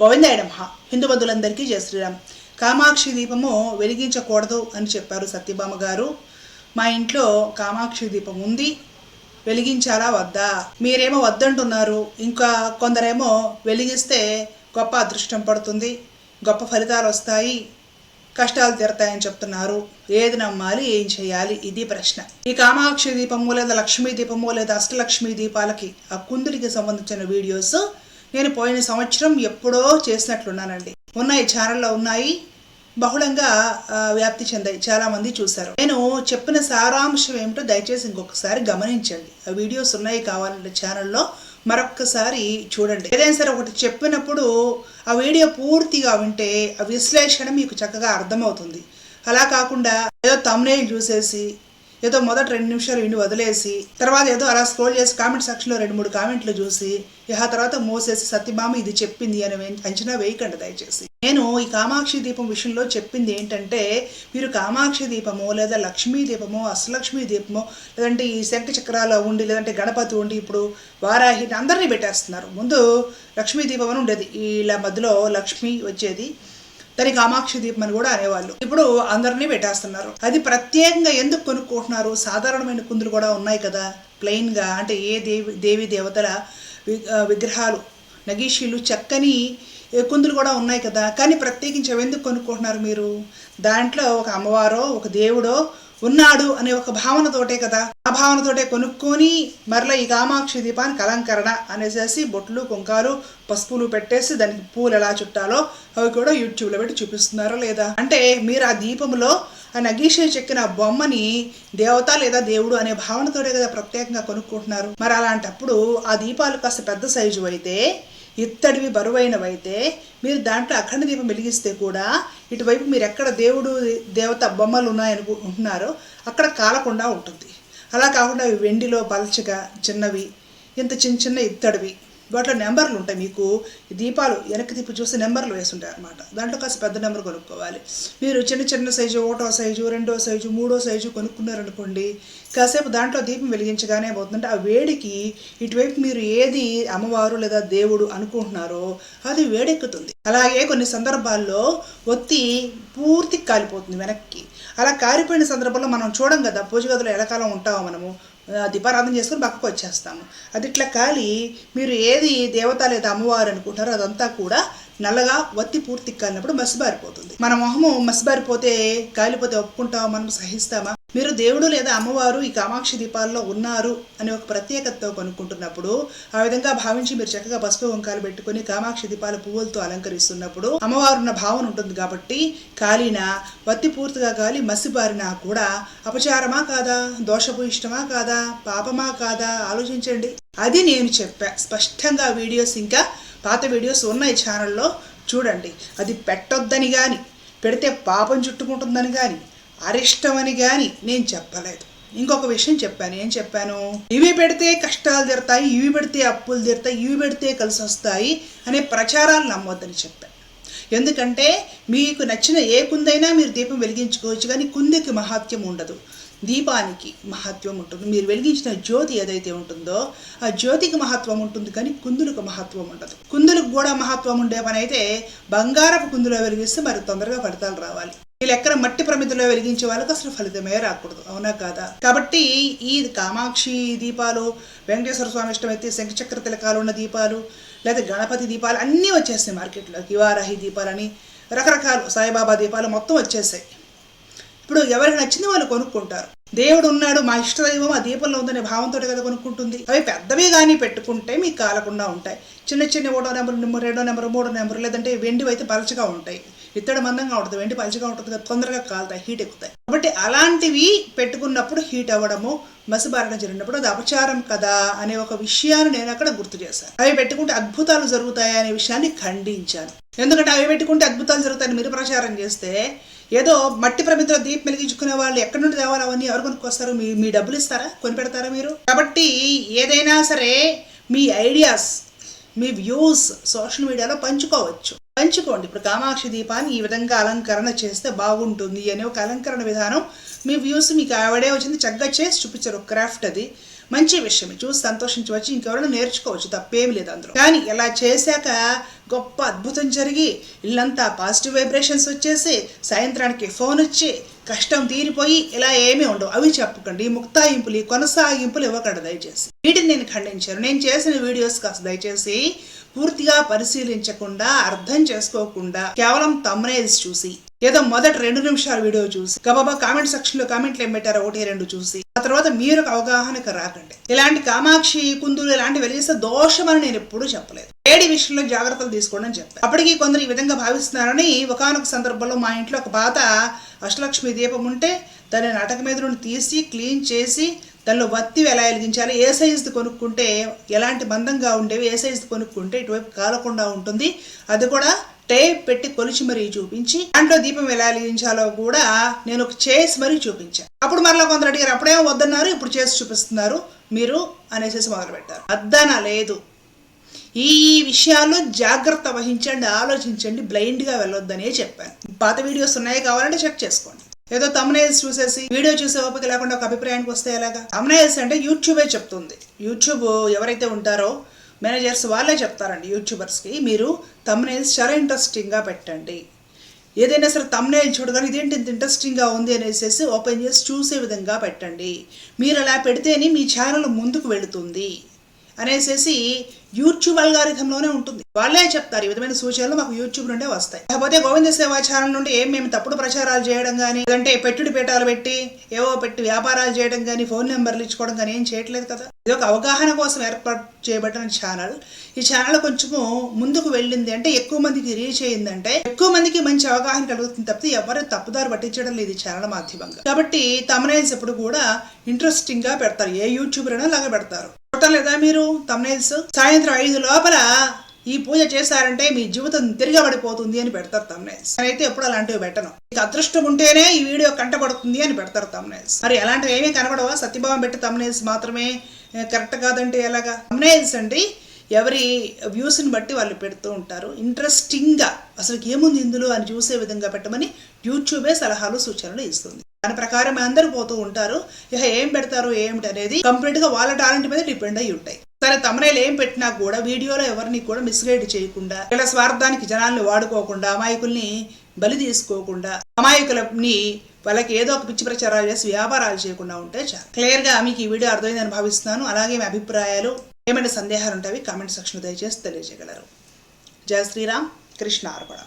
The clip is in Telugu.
గోవిందాయ నమః. హిందూ బంధువులందరికీ జయ శ్రీరామ్. కామాక్షి దీపము వెలిగించకూడదు అని చెప్పారు సత్యభామ గారు. మా ఇంట్లో కామాక్షి దీపం ఉంది వెలిగించాలా వద్దా? మీరేమో వద్దంటున్నారు ఇంకా కొందరేమో వెలిగిస్తే గొప్ప అదృష్టం పడుతుంది గొప్ప ఫలితాలు వస్తాయి కష్టాలు తీరతాయని చెప్తున్నారు. ఏది నమ్మాలి ఏం చేయాలి ఇది ప్రశ్న. ఈ కామాక్షి దీపము లేదా లక్ష్మీ దీపము లేదా అష్టలక్ష్మి దీపాలకి ఆ కుందుడికి సంబంధించిన వీడియోస్ నేను పోయిన సంవత్సరం ఎప్పుడో చేసినట్లున్నానండి. ఉన్నాయి ఛానల్లో ఉన్నాయి. బహుళంగా వ్యాప్తి చెందాయి. చాలామంది చూశారు. నేను చెప్పిన సారాంశం ఏమిటో దయచేసి ఇంకొకసారి గమనించండి. ఆ వీడియోస్ ఉన్నాయి కావాలంటే ఛానల్లో మరొక్కసారి చూడండి. ఏదైనా సరే ఒకటి చెప్పినప్పుడు ఆ వీడియో పూర్తిగా వింటే ఆ విశ్లేషణ మీకు చక్కగా అర్థమవుతుంది. అలా కాకుండా ఏదో తమ్నేలు చూసేసి ఏదో మొదటి రెండు నిమిషాలు విని వదిలేసి తర్వాత ఏదో అలా స్క్రోల్ చేసి కామెంట్ సెక్షన్లో రెండు మూడు కామెంట్లు చూసి ఇహ ఆ తర్వాత మోసేసి సత్యభామ ఇది చెప్పింది అని అంచనా వేయకండి దయచేసి. నేను ఈ కామాక్షి దీపం విషయంలో చెప్పింది ఏంటంటే మీరు కామాక్షి దీపము లేదా లక్ష్మీ దీపము అష్టలక్ష్మీ దీపము లేదంటే ఈ శంఖ చక్రాలు ఉండి లేదంటే గణపతి ఉండి ఇప్పుడు వారాహిని అందరినీ పెట్టేస్తున్నారు. ముందు లక్ష్మీ దీపం అని ఉండేది. ఇలా మధ్యలో లక్ష్మి వచ్చేది. దాని కామాక్షి దీపం అని కూడా అనేవాళ్ళు. ఇప్పుడు అందరినీ పెట్టేస్తున్నారు. అది ప్రత్యేకంగా ఎందుకు కొనుక్కుంటున్నారు? సాధారణమైన కుందులు కూడా ఉన్నాయి కదా. ప్లెయిన్గా అంటే ఏ దేవి దేవి దేవతల వి- విగ్రహాలు. నగీషీలు చక్కని కుందులు కూడా ఉన్నాయి కదా. కానీ ప్రత్యేకించి అవి ఎందుకు కొనుక్కుంటున్నారు మీరు? దాంట్లో ఒక అమ్మవారో ఒక దేవుడో ఉన్నాడు అనే ఒక భావనతోటే కదా. ఆ భావనతోటే కొనుక్కొని మరలా ఈ కామాక్షి దీపానికి అలంకరణ అనేసేసి బొట్లు కుంకాలు పసుపులు పెట్టేసి దానికి పూలు ఎలా చుట్టాలో అవి కూడా యూట్యూబ్లో పెట్టి చూపిస్తున్నారో లేదా? అంటే మీరు ఆ దీపంలో ఆ నగీషే చెక్కిన బొమ్మని దేవత లేదా దేవుడు అనే భావనతోటే కదా ప్రత్యేకంగా కొనుక్కుంటున్నారు. మరి అలాంటప్పుడు ఆ దీపాలు కాస్త పెద్ద సైజు అయితే ఇత్తడివి బరువైనవైతే మీరు దాంట్లో అఖండ దీపం వెలిగిస్తే కూడా ఇటువైపు మీరు ఎక్కడ దేవుడు దేవత బొమ్మలు ఉన్నాయనుకుంటున్నారో అక్కడ కాలకుండా ఉంటుంది. అలా కాకుండా అవి వెండిలో పలచగా చిన్నవి ఇంత చిన్న చిన్న ఇత్తడివి. వాటిలో నెంబర్లు ఉంటాయి. మీకు దీపాలు వెనక్కి తిప్పి చూస్తే నెంబర్లు వేసుంటాయి అనమాట దాంట్లో కాస్త పెద్ద నెంబర్ కొనుక్కోవాలి. మీరు చిన్న చిన్న సైజు ఒకటో సైజు రెండో సైజు మూడో సైజు కొనుక్కున్నారనుకోండి కాసేపు దాంట్లో దీపం వెలిగించగానే పోతుందంటే ఆ వేడికి ఇటువైపు మీరు ఏది అమ్మవారు లేదా దేవుడు అనుకుంటున్నారో అది వేడెక్కుతుంది. అలాగే కొన్ని సందర్భాల్లో ఒత్తి పూర్తి కాలిపోతుంది వెనక్కి. అలా కారిపోయిన సందర్భంలో మనం చూడం కదా పూజ గదిలో ఎలకాలం ఉంటామో మనము? దీపారాధన చేసుకుని పక్కకు వచ్చేస్తాము. అది ఇట్లా కాలి మీరు ఏది దేవత లేదా అమ్మవారు అనుకుంటారో అదంతా కూడా నల్లగా వత్తి పూర్తి కాలినప్పుడు మసిబారిపోతుంది. మన మొహము మసిబారిపోతే కాలిపోతే ఒప్పుకుంటామా మనం సహిస్తామా? మీరు దేవుడు లేదా అమ్మవారు ఈ కామాక్షి దీపాల్లో ఉన్నారు అనే ఒక ప్రత్యేకతతో కొనుక్కుంటున్నప్పుడు ఆ విధంగా భావించి మీరు చక్కగా పసుపు వంకాలు పెట్టుకొని కామాక్షి దీపాల పువ్వులతో అలంకరిస్తున్నప్పుడు అమ్మవారు ఉన్న భావన ఉంటుంది కాబట్టి కాలిన వత్తి పూర్తిగా కాలి మసిబారినా కూడా అపచారమా కాదా దోషపు ఇష్టమా కాదా పాపమా కాదా ఆలోచించండి. అది నేను చెప్పా. స్పష్టంగా వీడియోస్ ఇంకా పాత వీడియోస్ ఉన్నాయి ఛానల్లో. చూడండి. అది పెట్టొద్దని కానీ పెడితే పాపం చుట్టుకుంటుందని కానీ అరిష్టమని కానీ నేను చెప్పలేదు. ఇంకొక విషయం చెప్పాను. ఏం చెప్పాను? ఇవి పెడితే కష్టాలు తీరుతాయి ఇవి పెడితే అప్పులు తీరుతాయి ఇవి పెడితే కలిసి వస్తాయి అనే ప్రచారాలు నమ్మొద్దని చెప్పాను ఎందుకంటే మీకు నచ్చిన ఏ కుందైనా మీరు దీపం వెలిగించుకోవచ్చు కానీ కుందికి మహాత్యం ఉండదు. దీపానికి మహత్వం ఉంటుంది. మీరు వెలిగించిన జ్యోతి ఏదైతే ఉంటుందో ఆ జ్యోతికి మహత్వం ఉంటుంది కానీ కుందులకు మహత్వం ఉండదు. కుందులకు కూడా మహత్వం ఉండే పని అయితే బంగారపు కుందులో వెలిగిస్తే మరి తొందరగా ఫలితాలు రావాలి. ఈ లెక్కన మట్టి ప్రమిదలో వెలిగించే వాళ్ళకి అసలు ఫలితమే రాకూడదు. అవునా కాదా? కాబట్టి ఈ కామాక్షి దీపాలు వెంకటేశ్వర స్వామి ఇష్టమైతే శంఖచక్ర తిలకాలు ఉన్న దీపాలు లేదా గణపతి దీపాలు అన్నీ వచ్చేస్తాయి మార్కెట్లో. కివారాహి దీపాలని రకరకాలు సాయిబాబా దీపాలు మొత్తం వచ్చేసాయి ఇప్పుడు ఎవరికి నచ్చింది వాళ్ళు కొనుక్కుంటారు. దేవుడు ఉన్నాడు మా ఇష్టదైవం ఆ దీపంలో ఉందనే భావంతో కదా కొనుక్కుంటుంది. అవి పెద్దవి కానీ పెట్టుకుంటే మీకు కాలకుండా ఉంటాయి. చిన్న చిన్న ఒకటో నెంబర్ నెంబర్ రెండో నెంబర్ మూడో నెంబర్ లేదంటే వెండివి అయితే పలచగా ఉంటాయి. ఇత్తడి మందంగా ఉంటుంది వెండి పలుచగా ఉంటుంది కదా తొందరగా కాలుతాయి హీట్ ఎక్కుతాయి. కాబట్టి అలాంటివి పెట్టుకున్నప్పుడు హీట్ అవ్వడము మసిబారడం జరిగినప్పుడు అది అపచారం కదా అనే ఒక విషయాన్ని నేను అక్కడ గుర్తు చేశాను. అవి పెట్టుకుంటే అద్భుతాలు జరుగుతాయా అనే విషయాన్ని ఖండించాను. ఎందుకంటే అవి పెట్టుకుంటే అద్భుతాలు జరుగుతాయని మీరు ప్రచారం చేస్తే ఏదో మట్టి ప్రమిదలో దీపం వెలిగించుకునే వాళ్ళు ఎక్కడి నుండి తేవాలి అవన్నీ ఎవరు కొనుక్కొస్తారు? మీ మీ డబ్బులు ఇస్తారా? కొని పెడతారా మీరు? కాబట్టి ఏదైనా సరే మీ ఐడియాస్ మీ వ్యూస్ సోషల్ మీడియాలో పంచుకోవచ్చు. పంచుకోండి. ఇప్పుడు కామాక్షి దీపాన్ని ఈ విధంగా అలంకరణ చేస్తే బాగుంటుంది అనే ఒక అలంకరణ విధానం మీ వ్యూస్ మీకు ఆవిడే వచ్చింది చక్కగా చేసి చూపించారు. క్రాఫ్ట్ అది. మంచి విషయం చూసి సంతోషించవచ్చు ఇంకెవరైనా నేర్చుకోవచ్చు తప్పేమి లేదు అందులో. కానీ ఇలా చేశాక గొప్ప అద్భుతం జరిగి ఇల్లంతా పాజిటివ్ వైబ్రేషన్స్ వచ్చేసి సాయంత్రానికి ఫోన్ వచ్చి కష్టం తీరిపోయి ఇలా ఏమీ ఉండవు. అవి చెప్పకండి. ఈ ముక్తాయింపులు ఈ కొనసాగింపులు ఇవ్వకండి దయచేసి. వీటిని నేను ఖండించాను. నేను చేసిన వీడియోస్ కాస్త దయచేసి పూర్తిగా పరిశీలించకుండా అర్థం చేసుకోకుండా కేవలం తమ్నేల్స్ చూసి ఏదో మొదటి రెండు నిమిషాల వీడియో చూసి గబాబా కామెంట్ సెక్షన్లో కామెంట్లు ఏం పెట్టారో ఒకటి రెండు చూసి ఆ తర్వాత మీరు ఒక అవగాహనకు రాకండి. ఇలాంటి కామాక్షి కుందులు ఇలాంటి వెలిగిస్తే దోషమని నేను ఎప్పుడూ చెప్పలేదు. ఏడి విషయంలో జాగ్రత్తలు తీసుకోండి అని అప్పటికీ అప్పటికి కొందరు ఈ విధంగా భావిస్తున్నారని ఒకనొక సందర్భంలో మా ఇంట్లో ఒక పాత అష్టలక్ష్మి దీపం ఉంటే దాని నాటక మీద నుండి తీసి క్లీన్ చేసి దానిలో వత్తి ఎలా వెలిగించాలి ఏ సైజుది కొనుక్కుంటే ఎలాంటి మందంగా ఉండేవి ఏ సైజుది కొనుక్కుంటే ఇటువైపు కాలకుండా ఉంటుంది. అది కూడా టేప్ పెట్టి కొలిచి మరీ చూపించి దాంట్లో దీపం ఎలా వెలిగించాలో కూడా నేను ఒక చేసి మరీ చూపించాను అప్పుడు మరలా కొందరు అడిగారు అప్పుడేమో వద్దన్నారు ఇప్పుడు చేసి చూపిస్తున్నారు మీరు అనేసి మొదలు పెట్టారు లేదు. ఈ విషయాల్లో జాగ్రత్త వహించండి ఆలోచించండి బ్లైండ్గా వెళ్ళొద్దనే చెప్పాను. పాత వీడియోస్ ఉన్నాయి కావాలంటే చెక్ చేసుకోండి. ఏదో తమ్నైల్స్ చూసేసి వీడియో చూసే ఓపిక లేకుండా ఒక అభిప్రాయానికి వస్తే ఎలాగా? తమ్నైల్స్ అంటే యూట్యూబే చెప్తుంది. యూట్యూబ్ ఎవరైతే ఉంటారో మేనేజర్స్ వాళ్ళే చెప్తారండి యూట్యూబర్స్కి మీరు తమ్నేల్స్ చాలా ఇంట్రెస్టింగ్గా పెట్టండి. ఏదైనా సరే తమ్నేల్ చూడగానే ఇదేంటి ఇంత ఇంట్రెస్టింగ్గా ఉంది అనేసి ఓపెన్ చేసి చూసే విధంగా పెట్టండి. మీరు అలా పెడితేనే మీ ఛానల్ ముందుకు వెళుతుంది. అనేసి యూట్యూబ్ అల్గారిథంలోనే ఉంటుంది. వాళ్ళే చెప్తారు ఈ విధమైన సూచనలు మాకు యూట్యూబ్ నుండే వస్తాయి. కాకపోతే గోవింద సేవా ఛానల్ నుండి ఏం మేము తప్పుడు ప్రచారాలు చేయడం కానీ లేదంటే పెట్టుడి పీఠాలు పెట్టి ఏవో పెట్టి వ్యాపారాలు చేయడం కానీ ఫోన్ నెంబర్లు ఇచ్చుకోవడం కానీ ఏం చేయట్లేదు కదా. ఇది ఒక అవగాహన కోసం ఏర్పాటు చేయబడిన ఛానల్. ఈ ఛానల్ కొంచెము ముందుకు వెళ్ళింది అంటే ఎక్కువ మందికి రీచ్ అయ్యిందంటే ఎక్కువ మందికి మంచి అవగాహన కలుగుతుంది తప్పితే ఎవరు తప్పుదారు పట్టించడం లేదు ఈ ఛానల్ మాధ్యమంగా. కాబట్టి తమనైల్స్ ఎప్పుడు కూడా ఇంట్రెస్టింగ్గా పెడతారు. ఏ యూట్యూబర్ అయినా అలాగే పెడతారు. చూడలేదా మీరు? తమ్నైల్స్ సాయంత్రం ఐదు లోపల ఈ పూజ చేశారంటే మీ జీవితం తిరగబడిపోతుంది అని పెడతారు తమ్నైల్స్ అయితే ఎప్పుడు అలాంటివి పెట్టను. మీకు అదృష్టం ఉంటేనే ఈ వీడియో కంటపడుతుంది అని పెడతారు తమ్నైల్స్ మరి అలాంటివి ఏమీ కనబడవా? సత్యభావం పెట్టి తమ్నైల్స్ మాత్రమే కరెక్ట్ కాదంటే ఎలాగా? తమ్నైల్స్ అండి ఎవరి వ్యూస్ని బట్టి వాళ్ళు పెడుతూ ఉంటారు. ఇంట్రెస్టింగ్గా అసలు ఏముంది ఇందులో అని చూసే విధంగా పెట్టమని యూట్యూబే సలహాలు సూచనలు ఇస్తుంది. దాని ప్రకారం అందరూ పోతూ ఉంటారు. ఇక ఏం పెడతారు ఏమిటి అనేది కంప్లీట్గా వాళ్ళ టాలెంట్ మీద డిపెండ్ అయి ఉంటాయి. సరే తమనేలు ఏం పెట్టినా కూడా వీడియోలో ఎవరిని కూడా మిస్గైడ్ చేయకుండా ఇలా స్వార్థానికి జనాల్ని వాడుకోకుండా అమాయకుల్ని బలి తీసుకోకుండా అమాయకులని వాళ్ళకి ఏదో ఒక పిచ్చి ప్రచారాలు చేసి వ్యాపారాలు చేయకుండా ఉంటే చాలు. క్లియర్గా మీకు ఈ వీడియో అర్థమైందని భావిస్తున్నాను. అలాగే మీ అభిప్రాయాలు ఏమైనా సందేహాలు ఉంటాయి కామెంట్ సెక్షన్ దయచేసి తెలియజేయగలరు. జయ శ్రీరామ్ కృష్ణ ఆర్పడం